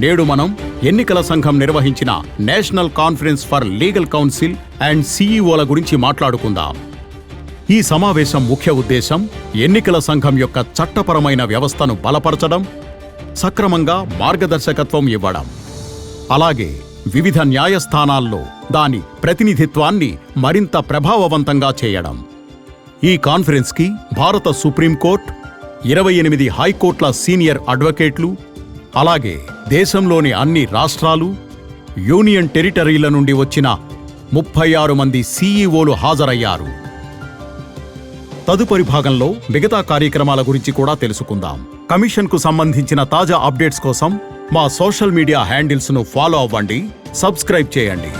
నేడు మనం ఎన్నికల సంఘం నిర్వహించిన national conference for legal council and సీఈఓల గురించి మాట్లాడుకుందాం. ఈ సమావేశం ముఖ్య ఉద్దేశం ఎన్నికల సంఘం యొక్క చట్టపరమైన వ్యవస్థను బలపరచడం సక్రమంగా మార్గదర్శకత్వం ఇవ్వడం. అలాగే వివిధ న్యాయస్థానాల్లో దాని ప్రతినిధిత్వాన్ని మరింత ప్రభావవంతంగా చేయడం. ఈ కాన్ఫరెన్స్కి భారత సుప్రీంకోర్టు ఇరవై ఎనిమిది హైకోర్టుల సీనియర్ అడ్వకేట్లు అలాగే దేశంలోని అన్ని రాష్ట్రాలు యూనియన్ టెరిటరీల నుండి వచ్చిన ముప్పై ఆరు మంది సీఈఓలు హాజరయ్యారు. తదుపరి భాగంలో మిగతా కార్యక్రమాల గురించి కూడా తెలుసుకుందాం. కమిషన్కు సంబంధించిన తాజా అప్డేట్స్ కోసం మా సోషల్ మీడియా హ్యాండిల్స్ను ఫాలో అవ్వండి సబ్స్క్రైబ్ చేయండి.